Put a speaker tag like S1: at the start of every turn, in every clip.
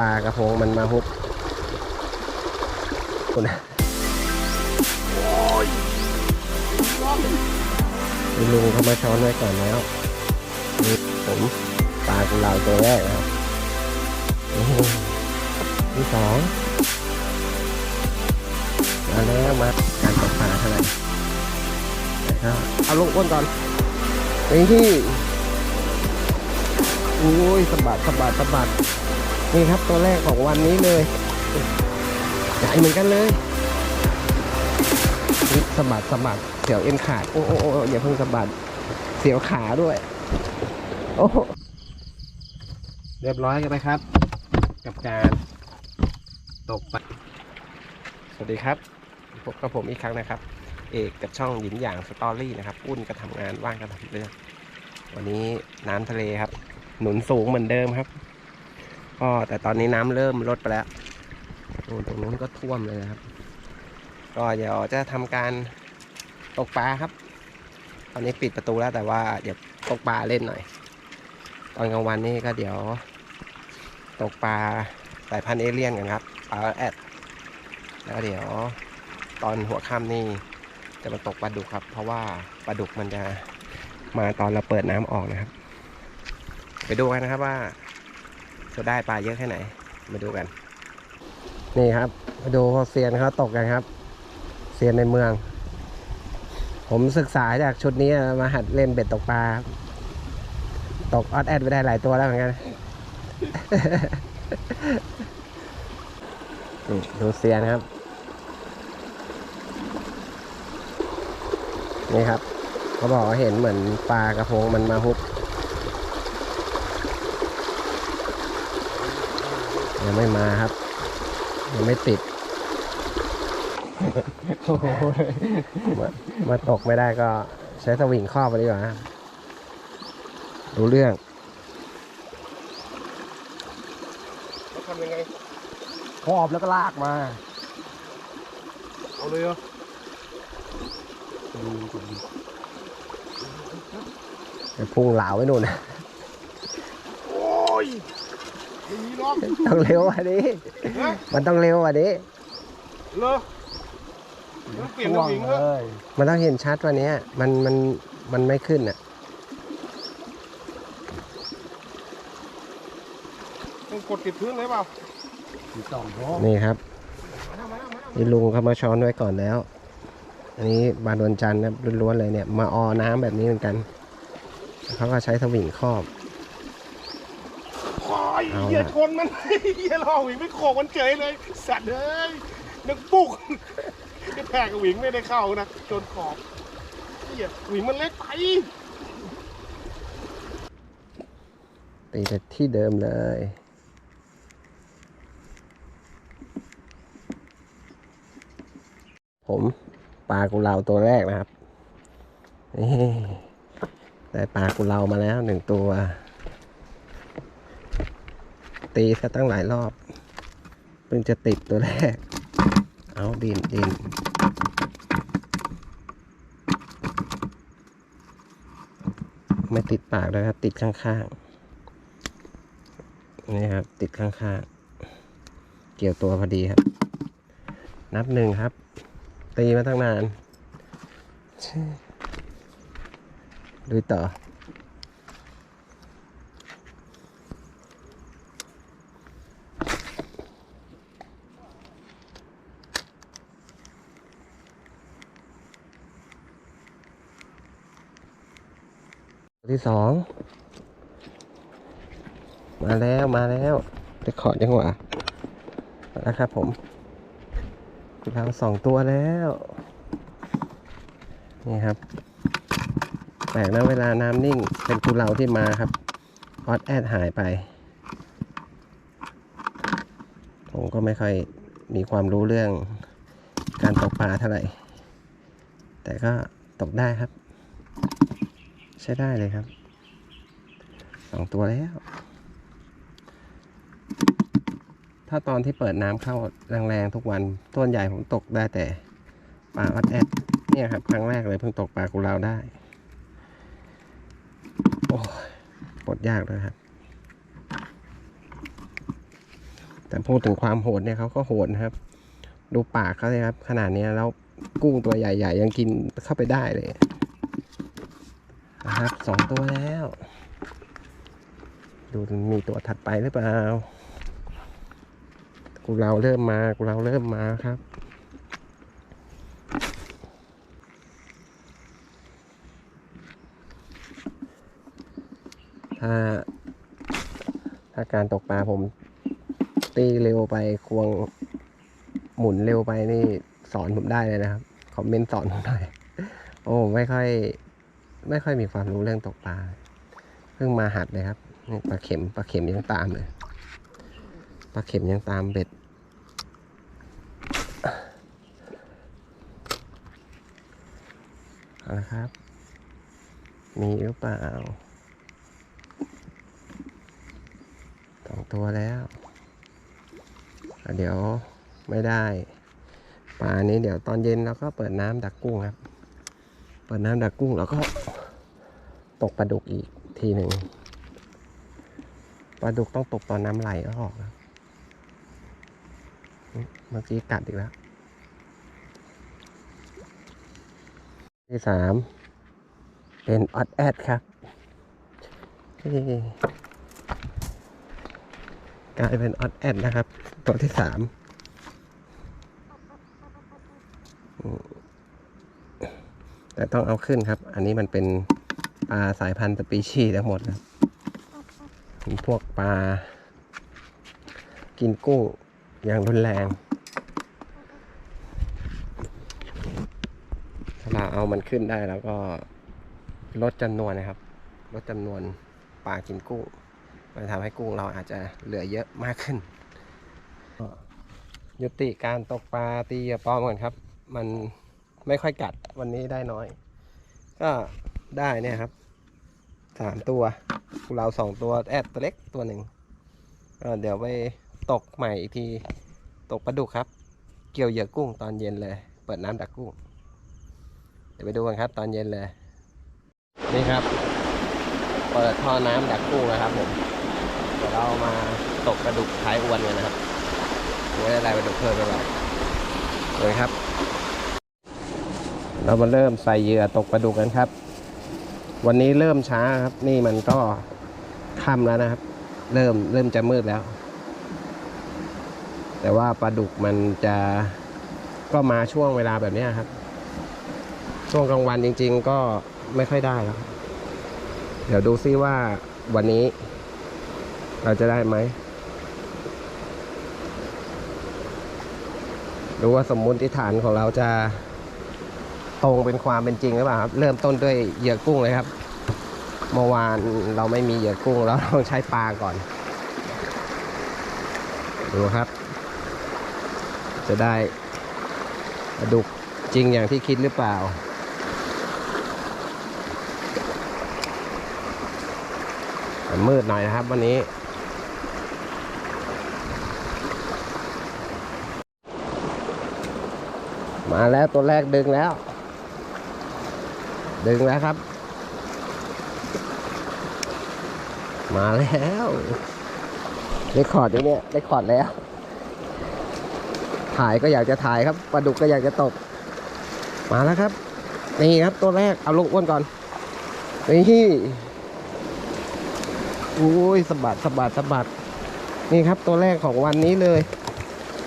S1: ปลากระพงมันมาฮุบคุณนะลุงเขามาช้อนไว้ก่อนแล้วนี่ผมปลากุเลาตัวแรกนะครับนี่ที่สองมาแล้วมาการตกปลาเท่าไหร่เอาลงก้นก่อนนี่โอ้ยสะบัดสะบัดสะบัด นี่ครับตัวแรกของวันนี้เลยใหญ่เหมือนกันเลยนี่สะบัดสะบัดเสียวเอ็นขาด โอ้โอ้โอ้อย่าเพิ่งสะบัดเสียวขาด้วย โอ้โหเรียบร้อยกันไหมครับ กับการตกปลาสวัสดีครับพบกับผมอีกครั้งนะครับ เอกกับช่องหยินหยางสตอรี่นะครับอุ้นก็ทำงานว่างก็ทำเรื่อง วันนี้น้ำทะเลครับ หนุนสูงเหมือนเดิมครับ ก็แต่ตอนนี้น้ำเริ่มลดไปแล้วตรงนู้นก็ท่วมเลยนะครับ ก็เดี๋ยวจะทำการตกปลาครับ ตอนนี้ปิดประตูแล้วแต่ว่าเดี๋ยวตกปลาเล่นหน่อย ตอนกลางวันนี่ก็เดี๋ยว ตกปลาสายพันธุ์เอเลี่ยนกันครับปลาแอดแล้วเดี๋ยวตอนหัวค่ำนี่จะมาตกปลาดุกครับ เพราะว่าปลาดุกมันจะมาตอนเราเปิดน้ำออกนะครับ ไปดูกันนะครับว่า จะได้ปลาเยอะแค่ไหน มาดูกัน นี่ครับ มาดูเขาเซียนเขาตกกันครับ เซียนในเมือง ผมศึกษาจากชุดนี้มาหัดเล่นเบ็ดตกปลา ตกออดแอดไปได้หลายตัวแล้วเหมือนกันนี่ดูเซียนครับ นี่ครับ เขาบอกว่าเห็นเหมือนปลากระพงมันมาฮุบ ยังไม่มาครับ ยังไม่ติด มามาตกไม่ได้ก็ใช้สวิงครอบไปดีกว่าดูเรื่อง
S2: ทำยังไง
S1: ครอบแล้วก็ลากมา
S2: เอาเลยเหรอ
S1: ไปพุ่งเหลาไว้นู่น
S2: โอ้ย ไม่มีหรอก
S1: ต้องเร็วกว่านี้
S2: ฮะ
S1: มันต้องเร็วกว่านี้
S2: เลอมันเปลี่ยนกระหวิงเหรอ
S1: มันต้องเห็นชัดกว่านี้มันมันมันไม่ขึ้นอะ
S2: ต้องกดติดพื้นเลยเปล่า
S1: นี่ครับ
S2: มาแล้วมาแล้วมาแล้ว
S1: นี่ลุงเขามาช้อนไว้ก่อนแล้ว อันนี้บานวนจันทร์นะล้วนๆเลยเนี่ย มาออน้ำแบบนี้เหมือนกันเขาก็ใช้สวิงครอบ
S2: ควาย
S1: เอา
S2: เหี้ย
S1: ละ
S2: ชนมันเหี้ยล่อหวิงไม่โขกมันเฉยเลย สัตว์เอ้ยนึกปุ๊กจะแทกกับหวิงไม่ได้เข้านะจนขอบเหี้ยหวิงมันเล็กไป
S1: ตีไปที่เดิมเลยผมปลากุเลาตัวแรกนะครับนี่ได้ปลากุเลามาแล้วหนึ่งตัว ตีซะตั้งหลายรอบเพิ่งจะติดตัวแรก เอาดินดินไม่ติดปากเลยครับ ติดข้างๆนี่ครับ ติดข้างๆ เกี่ยวตัวพอดีครับ นับหนึ่งครับ ตีมาตั้งนานดูต่อ ที่สอง มาแล้วมาแล้วไปขอจังหวะมาแล้วครับผมเราสองตัวแล้ว นี่ครับแปลกนะเวลาน้ำนิ่งเป็นกุเลาที่มาครับออดแอดหายไป ผมก็ไม่ค่อยมีความรู้เรื่องการตกปลาเท่าไหร่ แต่ก็ตกได้ครับ ใช้ได้เลยครับสองตัวแล้ว ถ้าตอนที่เปิดน้ำเข้าแรงๆทุกวันต้นใหญ่ผมตกได้แต่ปลาอัดแอดเนี่ยครับ ครั้งแรกเลยเพิ่งตกปลากุลาได้ โอ้ปลดยากเลยครับ แต่พูดถึงความโหดเนี่ยเขาก็โหดนะครับ ดูปากเขาเลยครับ ขนาดนี้แล้วกุ้งตัวใหญ่ ๆ ยังกินเข้าไปได้เลย นะครับสองตัวแล้ว ดูมีตัวถัดไปหรือเปล่า กูเราเริ่มมา กูเราเริ่มมาครับ ถ้า ถ้าการตกปลาผมตีเร็วไปควงหมุนเร็วไปนี่สอนผมได้เลยนะครับ คอมเมนต์สอนผมหน่อย โอ้ ไม่ค่อย ไม่ค่อยมีความรู้เรื่องตกปลา เพิ่งมาหัดเลยครับนี่ปลาเข็มปลาเข็มยังตามเลยปลาเข็มยังตามเบ็ด เอาละครับ มีหรือเปล่าสองตัวแล้ว เดี๋ยวไม่ได้ปลานี้เดี๋ยวตอนเย็นเราก็เปิดน้ำดักกุ้งครับ เปิดน้ำดักกุ้งแล้วก็ ตกปลาดุกอีกทีหนึ่งปลาดุกต้องตกตอนน้ำไหลก็ออกครับอืมเมื่อกี้กัดอีกแล้ว ที่สามเป็นออดแอดครับกลายเป็นออดแอดนะครับ ตัวที่สามอืมแต่ต้องเอาขึ้นครับ อันนี้มันเป็น ปลาสายพันธุ์สปีชีส์ทั้งหมดครับพวกปลา กินกุ้งอย่างรุนแรง ถ้าเราเอามันขึ้นได้แล้วก็ลดจำนวนนะครับ ลดจำนวนปลากินกุ้งมันทำให้กุ้งเราอาจจะเหลือเยอะมากขึ้น ยุติการตกปลาตีปลอมก่อนครับ มันไม่ค่อยกัดวันนี้ได้น้อย ก็ได้เนี่ยครับ สามตัวเราสองตัวแอดตัวเล็กตัวหนึ่งเดี๋ยวไปตกใหม่อีกทีตกปลาดุกครับ เกี่ยวเหยื่อกุ้งตอนเย็นเลย เปิดน้ำดักกุ้ง เดี๋ยวไปดูกันครับ ตอนเย็นเลย นี่ครับเปิดท่อน้ำดักกุ้งนะครับผมเดี๋ยวเรามาตกกระดุกท้ายอวนกันนะครับไม่ได้อะไรกระดุกเพิ่มไปหรอกเลยครับ เรามาเริ่มใส่เหยื่อตกปลาดุกกันครับ วันนี้เริ่มช้าครับ นี่มันก็ค่ำแล้วนะครับ เริ่มเริ่มจะมืดแล้ว แต่ว่าปลาดุกมันจะก็มาช่วงเวลาแบบนี้ครับ ช่วงกลางวันจริง ๆ ก็ไม่ค่อยได้แล้วเดี๋ยวดูซิว่าวันนี้ เราจะได้ไหมดูว่าสมมุติฐานของเราจะ ตรงเป็นความเป็นจริงหรือเปล่าครับเริ่มต้นด้วยเหยื่อกุ้งเลยครับ เมื่อวานเราไม่มีเหยื่อกุ้งแล้วต้องใช้ปลาก่อน ดูครับ จะได้ปลาดุกจริงอย่างที่คิดหรือเปล่า มันมืดหน่อยนะครับวันนี้มาแล้วตัวแรกดึงแล้ว ดึงแล้วครับ มาแล้วเรคคอดอยู่เนี่ยเรคคอดแล้ว ถ่ายก็อยากจะถ่ายครับปลาดุกก็อยากจะตก มาแล้วครับ นี่ครับตัวแรกเอาลูกอ้วนก่อนนี่โอ้ยสะบัดสะบัดสะบัดนี่ครับตัวแรกของวันนี้เลย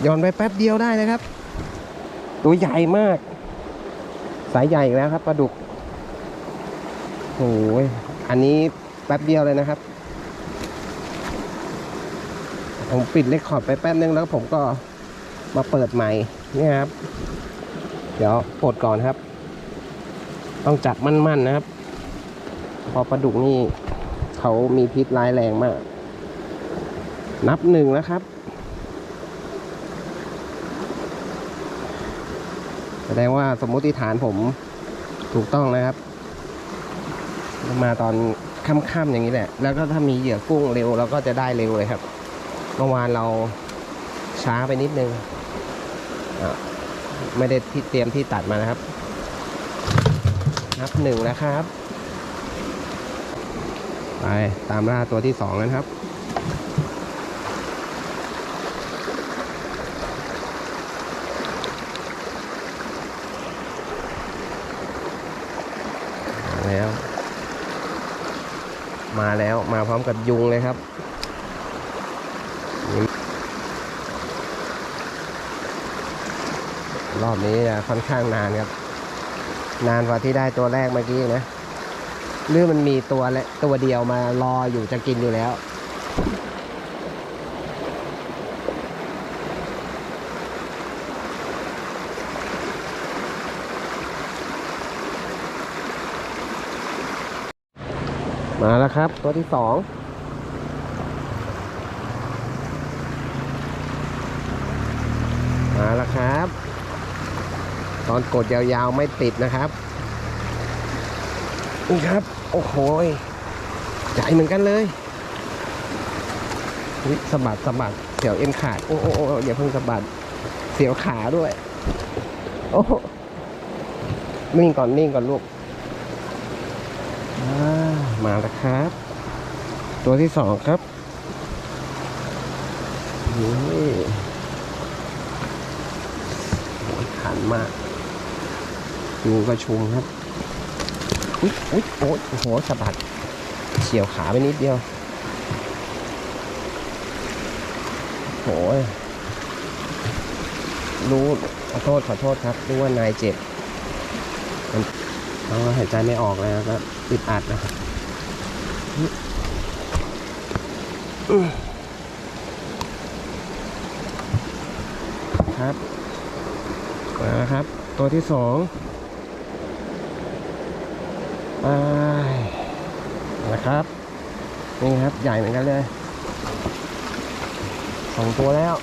S1: ย้อนไปแป๊บเดียวได้เลยครับ ตัวใหญ่มาก สายใหญ่แล้วครับปลาดุก อ้ยอันนี้แป๊บเดียวเลยนะครับ ผมปิดเลคคอร์ดไปแป๊บนึงแล้วผมก็มาเปิดใหม่เนี่ยครับ เดี๋ยวปลดก่อนครับ ต้องจับมั่นๆนะครับ พอปลาดุกนี่เขามีพิษร้ายแรงมาก นับหนึ่งแล้วครับ แสดงว่าสมมติฐานผมถูกต้องนะครับ มาตอนค่ำๆอย่างนี้แหละ แล้วก็ถ้ามีเหยื่อกุ้งเร็วเราก็จะได้เร็วเลยครับ เมื่อวานเราช้าไปนิดนึงอะไม่ได้ที่เตรียมที่ตัดมานะครับ นับหนึ่งแล้วครับ ไปตามล่าตัวที่สองนะครับ มา พร้อมกับยุงเลยครับ รอบนี้จะค่อนข้างนานครับ นานกว่าที่ได้ตัวแรกเมื่อกี้นะหรือมันมีตัวและตัวเดียวมารออยู่จะกินอยู่แล้ว มาแล้วครับ ตัวที่สองมาแล้วครับ ตอนกดยาวๆไม่ติดนะครับนี่ครับ โอ้โหใหญ่เหมือนกันเลยอุ๊ยสะบัดสะบัดเสียวเอ็นขาด โอ้โอ้โอ้อย่าเพิ่งสะบัด เสียวขาด้วย โอ้นิ่งก่อนนิ่งก่อนลูกอ่า มาแล้วครับ ตัวที่สองครับนี่โอ้ยขันมากยุงกระชุมครับอุ๊ยอุ๊ยโอ้ยโอ้โหสะบัดเฉียวขาไปนิดเดียวโอ้ยรู้ขอโทษขอโทษครับรู้ว่านายเจ็บมันหายใจไม่ออกเลยแล้วก็อึดอัดนะครับ ครับมาครับ ตัวที่สองไปนะครับ นี่ครับใหญ่เหมือนกันเลยสองตัวแล้ว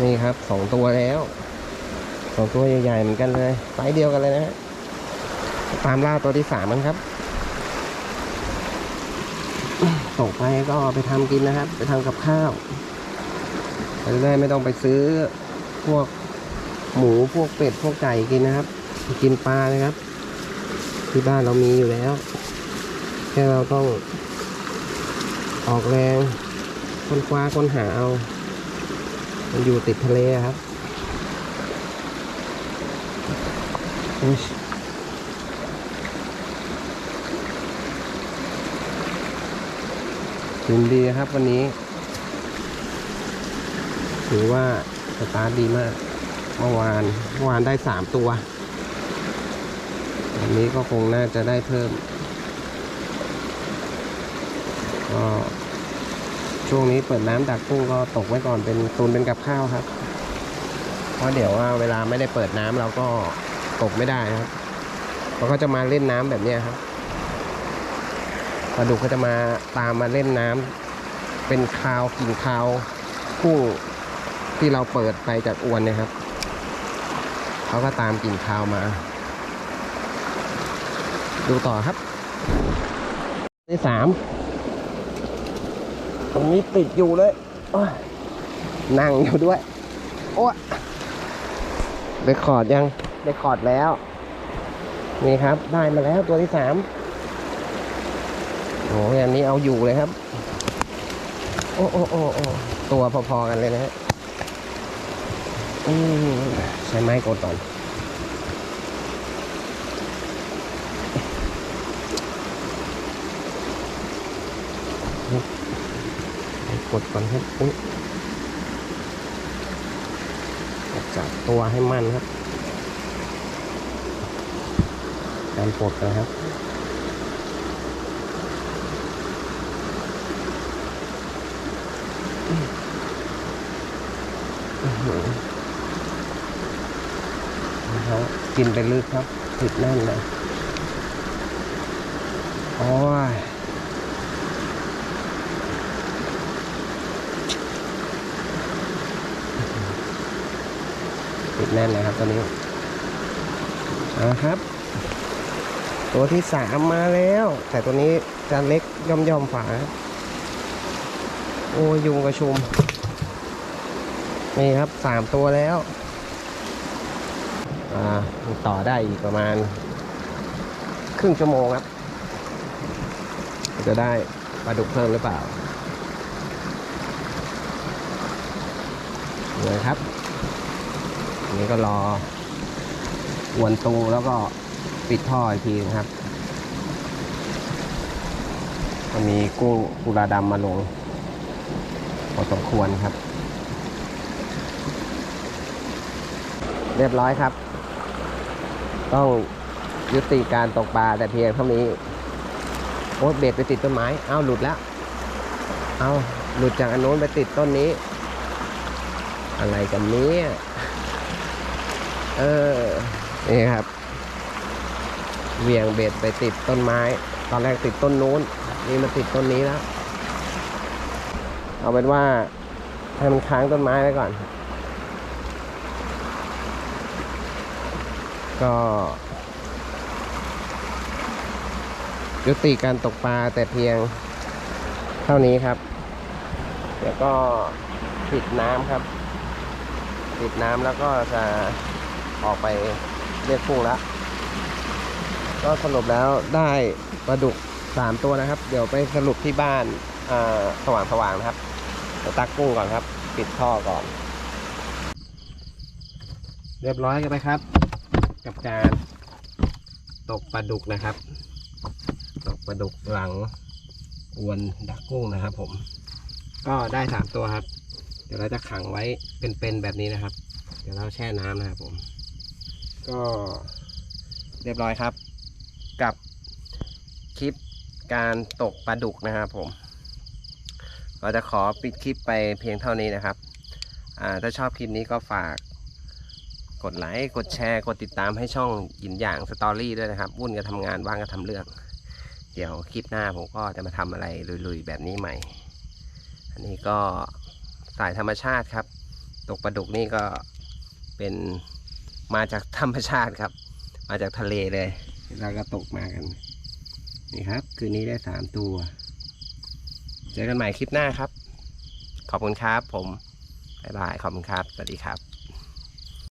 S1: นี่ครับสองตัวแล้วสองตัวใหญ่ๆเหมือนกันเลยไซส์เดียวกันเลยนะฮะ ตามล่าตัวที่สามมันครับตกไปก็ไปทำกินนะครับ ไปทำกับข้าวจะได้ไม่ต้องไปซื้อพวกหมูพวกเป็ดพวกไก่กินนะครับ กินปลานะครับ ที่บ้านเรามีอยู่แล้ว แค่เราต้องออกแรงค้นคว้าค้นหาเอา มันอยู่ติดทะเลครับ อุ๊ยถึงดีครับวันนี้ ถือว่าสตาร์ทดีมาก เมื่อวานเมื่อวานได้สามตัว วันนี้ก็คงน่าจะได้เพิ่ม ก็ช่วงนี้เปิดน้ำดักกุ้งก็ตกไว้ก่อนเป็นตูนเป็นกับข้าวครับ เพราะเดี๋ยวว่าเวลาไม่ได้เปิดน้ำเราก็ตกไม่ได้ครับเขาก็จะมาเล่นน้ำแบบนี้ครับ ลาดุกก็จะมาตามมาเล่นน้ำเป็นคาวกินคาวกุ้ที่เราเปิดไปจากอวนนี่ยครับ เขาก็ตามกลิ่นคาวมา ดูต่อครับที่สามตรงนี้ติดอยู่เลยนั่งอยู่ด้วย โอ้ยเรคคอร์ดยังเรคคอร์ดแล้ว นี่ครับ ได้มาแล้วตัวที่สาม โอ้ยอันนี้เอาอยู่เลยครับ โอ้โอ้โอ้โอ้ตัวพอๆกันเลยนะฮะอืมใช้ไม้กดก่อนกดก่อนครับอุ๊ยจับตัวให้มั่นครับ การปลดนะครับ อื้อหือ เขากินไปลึกครับ ติดแน่นเลยโอ้ยติดแน่นเลยครับตัวนี้เอาครับ ตัวที่สามมาแล้ว แต่ตัวนี้จะเล็กย่อมย่อมฝาโอ้ยุงกระชุม นี่ครับสามตัวแล้ว ต่อได้อีกประมาณ ครึ่งชั่วโมงครับ จะได้ปลาดุกเพิ่มหรือเปล่าเลยครับอันนี้ก็รออวนตูแล้วก็ปิดท่ออีกทีนะครับก็มีกุ้งกุลาดำมาลงพอสมควรครับ เรียบร้อยครับ ต้องยุติการตกปลาแต่เพียงเท่านี้โอ้เบ็ดไปติดต้นไม้เอ้าหลุดแล้ว เอ้าหลุดจากอันโน้นไปติดต้นนี้ อะไรกันเนี้เออนี่ครับเวียงเบ็ดไปติดต้นไม้ ตอนแรกติดต้นโน้น นี่มาติดต้นนี้แล้ว เอาเป็นว่าให้มันค้างต้นไม้ไว้ก่อน ก็ยุติการตกปลาแต่เพียงเท่านี้ครับ เดี๋ยวก็ปิดน้ำครับปิดน้ำแล้วก็จะออกไปเรียกกุ้งแล้วก็สรุปแล้วได้ปลาดุกสามตัวนะครับ เดี๋ยวไปสรุปที่บ้านสว่างสว่างๆนะครับตักกุ้งก่อนครับ ปิดท่อก่อน เรียบร้อยกันไปครับ กับการตกปลาดุกนะครับ ตกปลาดุกหลังอวนดักกุ้งนะครับ ผม ก็ได้สามตัวครับ เดี๋ยวเราจะขังไว้เป็นๆแบบนี้นะครับ เดี๋ยวเราแช่น้ำนะครับผม ก็เรียบร้อยครับ กับคลิปการตกปลาดุกนะครับผม เราจะขอปิดคลิปไปเพียงเท่านี้นะครับ ถ้าชอบคลิปนี้ก็ฝาก กดไลค์กดแชร์กดติดตามให้ช่องหยินหยางสตอรี่ด้วยนะครับวุ่นกับทำงานว่างก็ทำเรื่อง เดี๋ยวคลิปหน้าผมก็จะมาทำอะไรลุยๆแบบนี้ใหม่ อันนี้ก็สายธรรมชาติครับ ตกปลาดุกนี่ก็เป็นมาจากธรรมชาติครับ มาจากทะเลเลยเราก็ตกมากัน นี่ครับ คืนนี้ได้สามตัว เจอกันใหม่คลิปหน้าครับ ขอบคุณครับผม บ๊ายบาย ขอบคุณครับ สวัสดีครับ